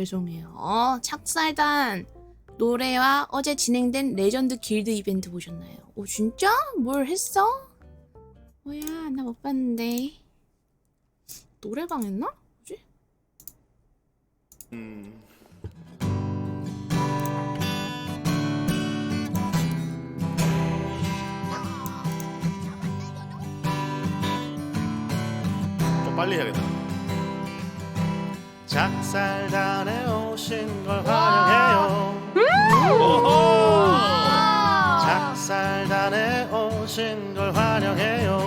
죄송해요. 어, 착살단 노래와 어제 진행된 레전드 길드 이벤트 보셨나요? 오 진짜? 뭘 했어? 뭐야 나 못 봤는데 노래방 했나? 뭐지? 음. 좀 빨리 해야겠다. 작살단에 오신 걸 환영해요. 작살단에 오신 걸 환영해요.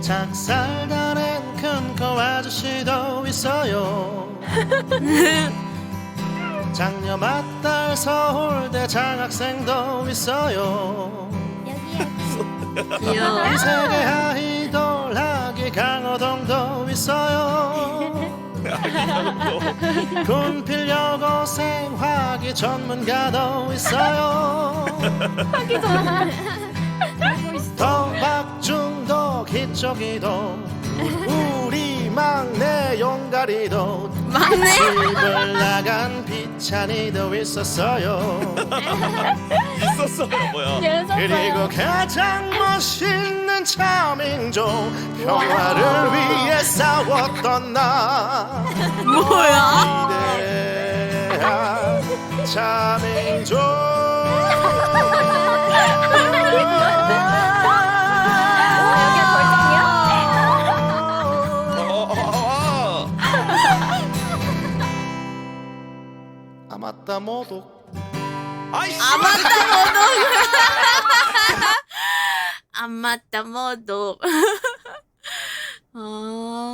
작살단엔 큰코 아저씨도 있어요. 장녀 맞딸 서울대 장학생도 있어요. 귀여워. 이 세계 아이 있어요. 군필 여고생 화기 전문가도 있어요. 도박 중독 이쪽이도 우리 막내 용가리도 막내? 집을 나간 비찬이도 있었어요. 있었어요 뭐야 그리고 가장 멋있는 차민조 평화를 위해 싸웠던 나 뭐야? 차민조 아 맞다 모독 아이씨 아 맞다 모도. 안 맞다 모도. 어.